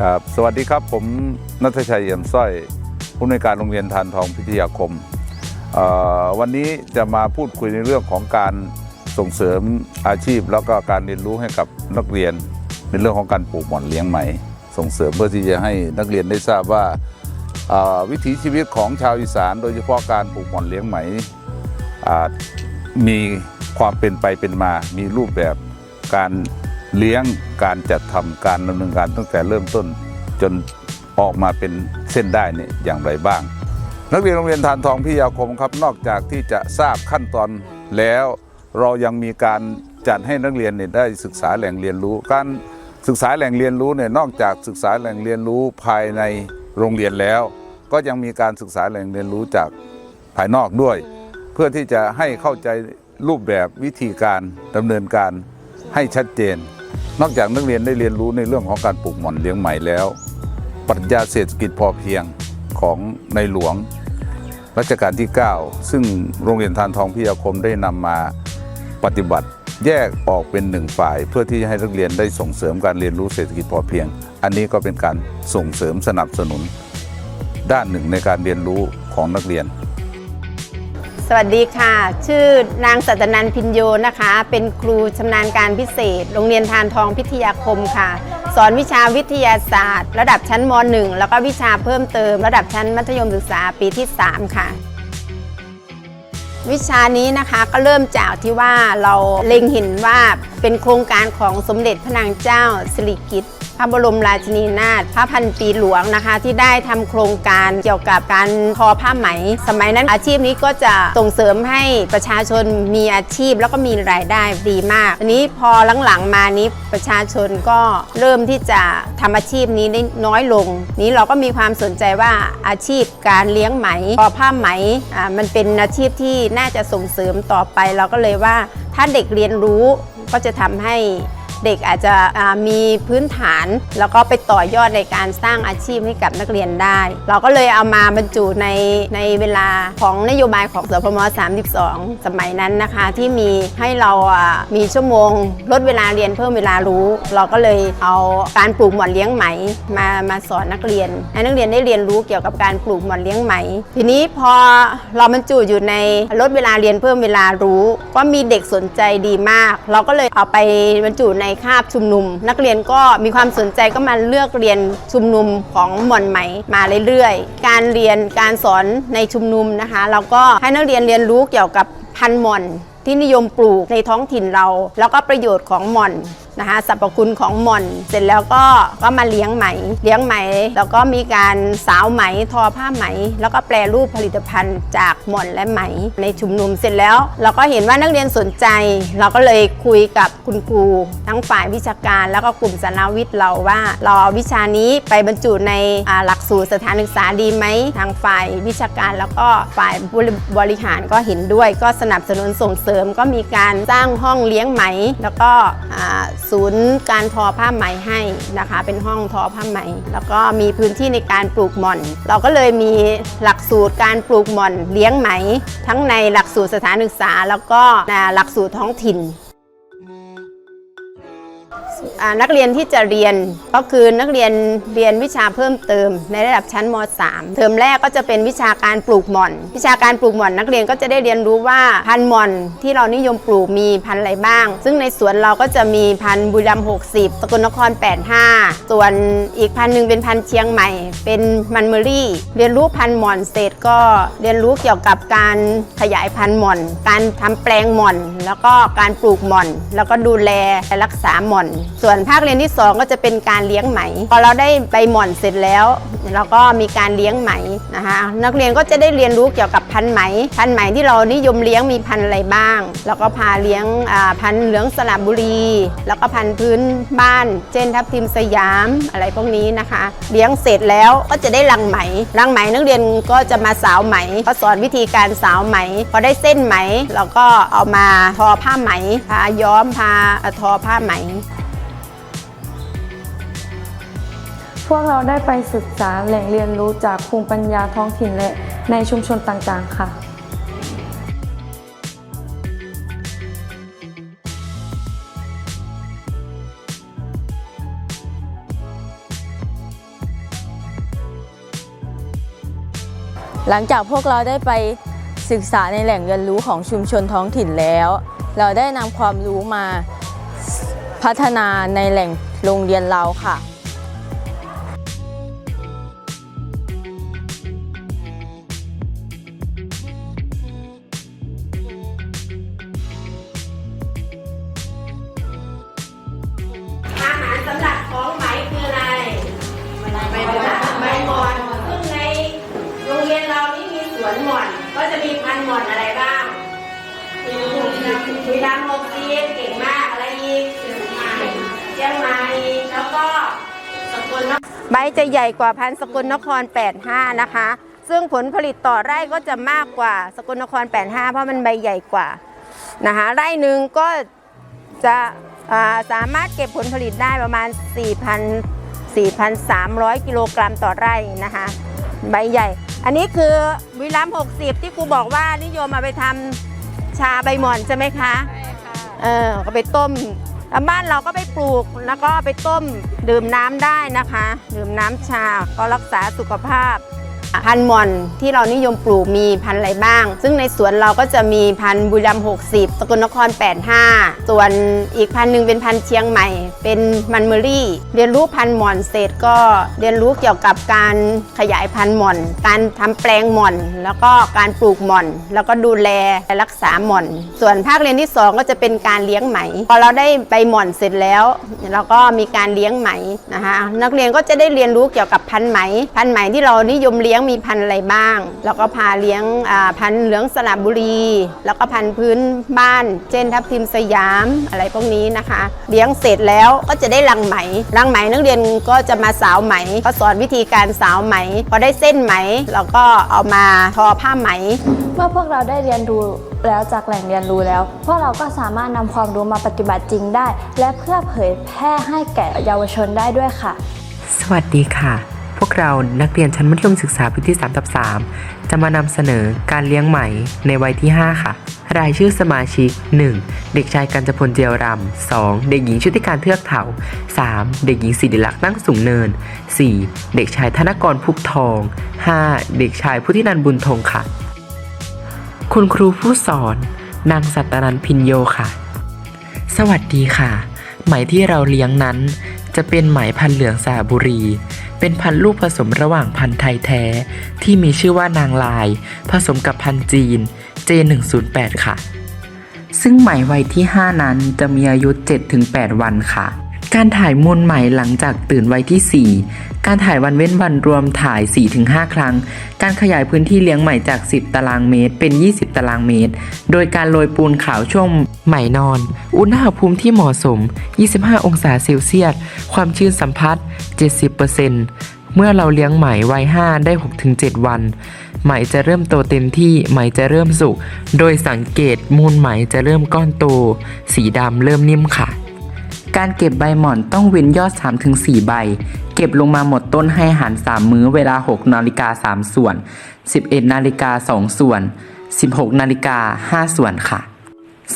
ครับสวัสดีครับผมนัทชัยเอี่ยมสร้อยผู้อำนวยการโรงเรียนทานทองพิทยาคม วันนี้จะมาพูดคุยในเรื่องของการส่งเสริมอาชีพ แล้วก็การเรียนรู้ให้กับนักเรียนในเรื่องของการปลูกหม่อนเลี้ยงไหม ส่งเสริมเพื่อที่จะให้นักเรียนได้ทราบว่าวิถีชีวิตของชาวอีสาน โดยเฉพาะการปลูกหม่อนเลี้ยงไหมมีความเป็นไปเป็นมา มีรูปแบบการ เลี้ยงการจัดทำการดำเนินการตั้งแต่เริ่มต้น จนออกมาเป็นเส้นได้เนี่ยอย่างไรบ้าง นักเรียนโรงเรียนทานทองพิทยาคมครับนอกจากที่จะทราบขั้นตอนแล้วเรายังมีการจัดให้นักเรียนเนี่ยได้ศึกษาแหล่งเรียนรู้ การศึกษาแหล่งเรียนรู้เนี่ยนอกจากศึกษาแหล่งเรียนรู้ภายในโรงเรียนแล้ว ก็ยังมีการศึกษาแหล่งเรียนรู้จากภายนอกด้วย เพื่อที่จะให้เข้าใจรูปแบบวิธีการดำเนินการให้ชัดเจน นอกจากนักเรียนได้เรียนรู้ในเรื่องของการปลูกหม่อนเลี้ยงไหมแล้ว ปรัชญาเศรษฐกิจพอเพียงของในหลวงรัชกาลที่ 9 ซึ่งโรงเรียนทานทองพิยาคมได้นำมาปฏิบัติแยกออกเป็นหนึ่งฝ่าย เพื่อที่จะให้นักเรียนได้ส่งเสริมการเรียนรู้เศรษฐกิจพอเพียง อันนี้ก็เป็นการส่งเสริมสนับสนุน ด้านหนึ่งในการเรียนรู้ของนักเรียน สวัสดีค่ะ ชื่อนางสัตนันพินโยนะคะ เป็นครูชำนาญการพิเศษ โรงเรียนทานทองพิทยาคมค่ะ สอนวิชาวิทยาศาสตร์ ระดับชั้นม .1 แล้วก็วิชาเพิ่มเติม ระดับชั้นมัธยมศึกษาปีที่ 3 ค่ะวิชานี้นะคะก็เริ่มจากที่ว่าเราเล็งเห็นว่าเป็นโครงการของสมเด็จพระนางเจ้าสิริกิติ์ พระบรมราชินีนาถพระพันปีหลวงนะคะ ที่ได้ทำโครงการเกี่ยวกับการทอผ้าไหม สมัยนั้นอาชีพนี้ก็จะส่งเสริมให้ประชาชนมีอาชีพแล้วก็มีรายได้ดีมากทีนี้พอหลังๆมานี้ประชาชนก็เริ่มที่จะทำอาชีพนี้ได้น้อยลง นี้เราก็มีความสนใจว่าอาชีพการเลี้ยงไหมทอผ้าไหมอ่ามันเป็นอาชีพที่น่าจะส่งเสริมต่อไป เราก็เลยว่าถ้าเด็กเรียนรู้ก็จะทำให้ เด็กอาจจะมีพื้นฐาน แล้วก็ไปต่อยอดในการสร้างอาชีพให้กับนักเรียนได้ เราก็เลยเอามาบรรจุในในเวลาของนโยบายของสพม 32 สมัยนั้นนะคะ ที่มีให้เรามีชั่วโมง ลดเวลาเรียนเพิ่มเวลารู้ เราก็เลยเอาการปลูกหมอนเลี้ยงไหมมามาสอนนักเรียนให้นักเรียนได้เรียนรู้เกี่ยวกับการปลูกหมอนเลี้ยงไหม ทีนี้พอเราบรรจุอยู่ในลดเวลาเรียนเพิ่มเวลารู้ ก็มีเด็กสนใจดีมาก เราก็เลยเอาไปบรรจุในในคาบชุมนุม นักเรียนก็มีความสนใจก็มาเลือกเรียนชุมนุมของหม่อนไหมมาเรื่อยๆ การเรียนการสอนในชุมนุมนะคะเราก็ให้นักเรียนเรียนรู้เกี่ยวกับพันหม่อนที่นิยมปลูกในท้องถิ่นเรา แล้วก็ประโยชน์ของหม่อน นะคะสรรพคุณของหม่อน เสร็จแล้วก็ก็มาเลี้ยงไหม เลี้ยงไหม แล้วก็มีการสาวไหมทอผ้าไหม แล้วก็แปรรูปผลิตภัณฑ์จากหม่อนและไหม ในชุมนุมเสร็จแล้ว เราก็เห็นว่านักเรียนสนใจ เราก็เลยคุยกับคุณครูทั้งฝ่ายวิชาการ แล้วก็กลุ่มสาราวิทย์เราว่า เราเอาวิชานี้ไปบรรจุในหลักสูตรสถานศึกษาดีไหมทางฝ่ายวิชาการแล้วก็ฝ่ายบริหารก็เห็นด้วย ก็สนับสนุนส่งเสริมก็มีการสร้างห้องเลี้ยงไหม แล้วก็ศูนย์การทอผ้าไหมให้นะคะ เป็นห้องทอผ้าไหม แล้วก็มีพื้นที่ในการปลูกหม่อน เราก็เลยมีหลักสูตรการปลูกหม่อนเลี้ยงไหม ทั้งในหลักสูตรสถานศึกษา แล้วก็หลักสูตรท้องถิ่น นักเรียนที่จะเรียนก็คือนักเรียนเรียนวิชาเพิ่มเติม ในระดับชั้นม .3 เทอมแรกก็จะเป็นวิชาการปลูกหม่อน วิชาการปลูกหม่อน นักเรียนก็จะได้เรียนรู้ว่าพันหม่อนที่เรานิยมปลูกมีพันอะไรบ้าง ซึ่งในสวนเราก็จะมีพันบุรีรัมย์60 สกลนคร 85 ส่วนอีกพันหนึ่งเป็นพันเชียงใหม่ เป็นมันเมอรี่ เรียนรู้พันหม่อนเสร็จก็เรียนรู้เกี่ยวกับการขยายพันหม่อน การทำแปลงหม่อน แล้วก็การปลูกหม่อน แล้วก็ดูแลและรักษาหม่อนส่วนภาคเรียนที่ 2 ก็จะเป็นการเลี้ยงไหม พอเราได้ใบหม่อนเสร็จแล้ว เราก็มีการเลี้ยงไหมนะคะนักเรียนก็จะได้เรียนรู้เกี่ยวกับพันธุ์ไหม พันธุ์ไหมที่เรานิยมเลี้ยงมีพันธุ์อะไรบ้าง แล้วก็พาเลี้ยงพันธุ์เหลืองสระบุรี แล้วก็พันธุ์พื้นบ้าน เช่นทับทิมสยามอะไรพวกนี้นะคะ เลี้ยงเสร็จแล้วก็จะได้รังไหมรังไหมนักเรียนก็จะมาสาวไหมก็สอนวิธีการสาวไหม พอได้เส้นไหมเราก็เอามาทอผ้าไหมพาย้อมพาทอผ้าไหม พวกเราได้ไปศึกษาแหล่งเรียนรู้จากภูมิปัญญาท้องถิ่นและในชุมชนต่างๆ ค่ะหลังจากพวกเราได้ไปศึกษาในแหล่งเรียนรู้ของชุมชนท้องถิ่นแล้ว เราได้นำความรู้มาพัฒนาในแหล่งโรงเรียนเราค่ะ วนหม่อน ก็จะมีพันหม่อนอะไรบ้างมีรามโมกีเก่งมากอะไรอีกเชียงใหม่เชียงใหม่แล้วก็สกลนครใบจะใหญ่กว่าพันธุ์สกลนคร 85 นะคะ ซึ่งผลผลิตต่อไร่ก็จะมากกว่าสกลนคร 85 เพราะมันใบใหญ่กว่านะคะไร่หนึ่งก็จะาสามารถเก็บผลผลิตได้ประมาณ 4,000 4,300 กิโลกรัมต่อไร่นะคะ ใบใหญ่ อันนี้คือวิลัม60ที่ครูบอกว่านิยมเอาไปทำชาใบหม่อนใช่ไหมคะใช่ค่ะเออก็ไปต้มแล้วบ้านเราก็ไปปลูกแล้วก็เอาไปต้มดื่มน้ำได้นะคะ ดื่มน้ำชาก็รักษาสุขภาพ พันธุ์หม่อนที่เรานิยมปลูกมีพันธุ์อะไรบ้าง ซึ่งในสวนเราก็จะมีพันธุ์บุรีรัมย์60 สกลนคร 85 ส่วนอีกพันธุ์หนึ่งเป็นพันธุ์เชียงใหม่ เป็นมันเมอรี่ เรียนรู้พันธุ์หม่อนเสร็จก็เรียนรู้เกี่ยวกับการขยายพันธุ์หม่อน การทำแปลงหม่อน แล้วก็การปลูกหม่อน แล้วก็ดูแลและรักษาหม่อน ส่วนภาคเรียนที่ 2 ก็จะเป็นการเลี้ยงไหม พอเราได้ใบหม่อนเสร็จแล้วเราก็มีการเลี้ยงไหมนะคะนักเรียนก็จะได้เรียนรู้เกี่ยวกับพันธุ์ไหม พันธุ์ไหมที่เรานิยมเลี้ยงมีพันธุ์อะไรบ้าง แล้วก็พาเลี้ยงอ่าพันธุ์เหลืองสระบุรี แล้วก็พันธุ์พื้นบ้าน เช่นทับทิมสยามอะไรพวกนี้นะคะ เลี้ยงเสร็จแล้วก็จะได้รังไหมรังไหมนักเรียนก็จะมาสาวไหมก็สอนวิธีการสาวไหม พอได้เส้นไหมเราก็เอามาทอผ้าไหม เมื่อพวกเราได้เรียนรู้แล้วจากแหล่งเรียนรู้แล้ว พวกเราก็สามารถนำความรู้มาปฏิบัติจริงได้ และเพื่อเผยแพร่ให้แก่เยาวชนได้ด้วยค่ะ สวัสดีค่ะ พวกเรานักเรียนชั้นมัธยมศึกษาปีที่3ทับ3จะมานำเสนอการเลี้ยงไหมในวัยที่ 5 ค่ะ รายชื่อสมาชิก 1. เด็กชายกัญจพลเจียวรำ 2. เด็กหญิงชุติการเทือกเถา 3. เด็กหญิงศิริลักษณ์ตั้งสูงเนิน 4. เด็กชายธนกรพุกทอง 5. เด็กชายพุทธินันบุญทงค่ะ คุณครูผู้สอน นางสัตนันพินโยค่ะ สวัสดีค่ะ ไหมที่เราเลี้ยงนั้น จะเป็นไหมพันธุ์เหลืองสระบุรี เป็นพันธุ์ลูกผสมระหว่างพันธุ์ไทยแท้ ที่มีชื่อว่านางลาย ผสมกับพันธุ์จีน J108 ค่ะ ซึ่งไหมวัยที่ 5 นั้นจะมีอายุ 7-8 วันค่ะ การถ่ายมูลไหม่หลังจากตื่นวัยที่ 4 การถ่ายวันเว้นวันรวมถ่าย 4-5 ครั้ง การขยายพื้นที่เลี้ยงไหม่จาก 10 ตารางเมตร เป็น 20 ตารางเมตร โดยการโรยปูนขาวช่วงไหม่นอน อุณหภูมิที่เหมาะสม 25 องศาเซลเซียส ความชื้นสัมผัส 70%เมื่อเราเลี้ยงไหมวัย5ได้ 6-7 วัน ไหมจะเริ่มโตเต็มที่ ไหมจะเริ่มสุก โดยสังเกตมูลไหมจะเริ่มก้อนโต สีดำเริ่มนิ่มค่ะ การเก็บใบหม่อนต้องเว้นยอด 3-4 ใบ เก็บลงมาหมดต้นให้หาร 3 มื้อเวลา 6 นาฬิกา 3 ส่วน 11 นาฬิกา 2 ส่วน 16 นาฬิกา 5 ส่วนค่ะ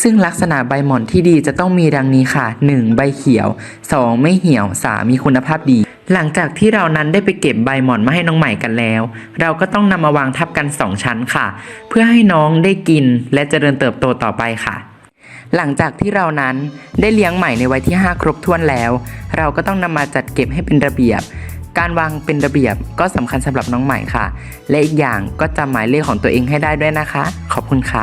ซึ่งลักษณะใบหม่อนที่ดีจะต้องมีดังนี้ค่ะ 1. ใบเขียว 2. ไม่เหี่ยว 3. มีคุณภาพดี หลังจากที่เรานั้นได้ไปเก็บใบหม่อนมาให้น้องใหม่กันแล้ว เราก็ต้องนำมาวางทับกัน 2 ชั้นค่ะ เพื่อให้น้องได้กินและเจริญเติบโตต่อไปค่ะ หลังจากที่เรานั้นได้เลี้ยงใหม่ในวัยที่ 5 ครบถ้วนแล้ว เราก็ต้องนำมาจัดเก็บให้เป็นระเบียบ การวางเป็นระเบียบก็สำคัญสำหรับน้องใหม่ค่ะ และอีกอย่างก็จำหมายเลขของตัวเองให้ได้ด้วยนะคะ ขอบคุณค่ะ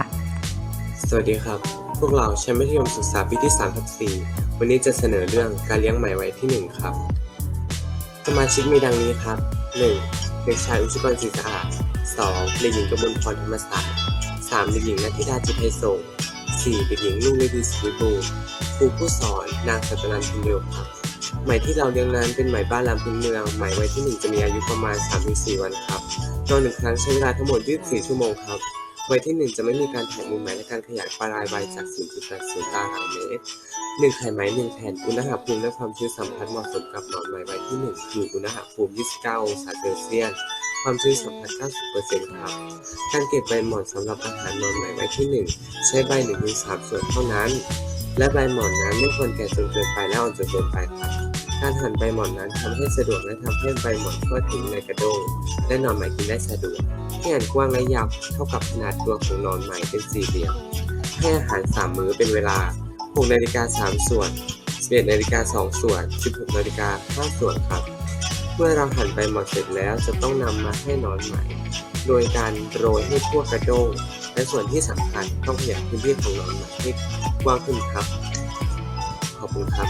สวัสดีครับ พวกเราชั้นมัธยมศึกษาปีที่3ทับ4วันนี้จะเสนอเรื่องการเลี้ยงไหมไว้ที่ 1 ครับ สมาชิกมีดังนี้ครับ 1. เด็กชายอุชิกรศรีสะอาด 2. เด็กหญิงกมลพรธรรมศาสตร์ 3. เด็กหญิงนัทธิดาจิตไทยสง 4. เด็กหญิงนุ่งฤดีสุวิบูครูผู้สอนนางสัตนันพิมโยครับไหมที่เราเลี้ยงนั้นเป็นไหมบ้านลำพื้นเมืองไหมไว้ที่ 1 จะมีอายุประมาณ 3-4 วันครับนอนหนึ่งครั้งใช้เวลาทั้งหมด 24 ชั่วโมงครับไวัยที่ 1 จะไม่มีการถ่ายมูลไหมและการขยายปลายใบจาก 0.80ตารางเมตร1ไข่ไหม1แผ่นอุณหภูมิและความชื้นสัมผัสเหมาะสมกับหนอนไหมใบที่ 1 คืออุณหภูมิ 29 องศาเซลเซียส ความชื้นสัมผัส 90%ครับ การเก็บใบหมอนสำหรับอาหารหนอนไหมใบที่ 1 ใช้ใบ1ถึง3ส่วนเท่านั้น และใบหมอนนั้นไม่ควรแก่จนเกินไปและอ่อนจนเกินไปครับ การหั่นใบหม่อนนั้นทำให้สะดวกและทำให้ใบหม่อนทั่วถึงในกระด้งและหนอนไหมกินได้สะดวกให้หั่นกว้างและยาวเท่ากับขนาดตัวของหนอนไหมเป็นสี่เหลี่ยม ให้อาหารสามมื้อเป็นเวลา6นาฬิกา3ส่วน11นาฬิกา2ส่วน16นาฬิกา5ส่วนครับ เมื่อเราหั่นใบหม่อนเสร็จแล้วจะต้องนำมาให้หนอนไหม โดยการโรยให้ทั่วกระด้ง และส่วนที่สำคัญต้องขยายพื้นที่ของหนอนไหมให้กว้างขึ้นครับ ขอบคุณครับ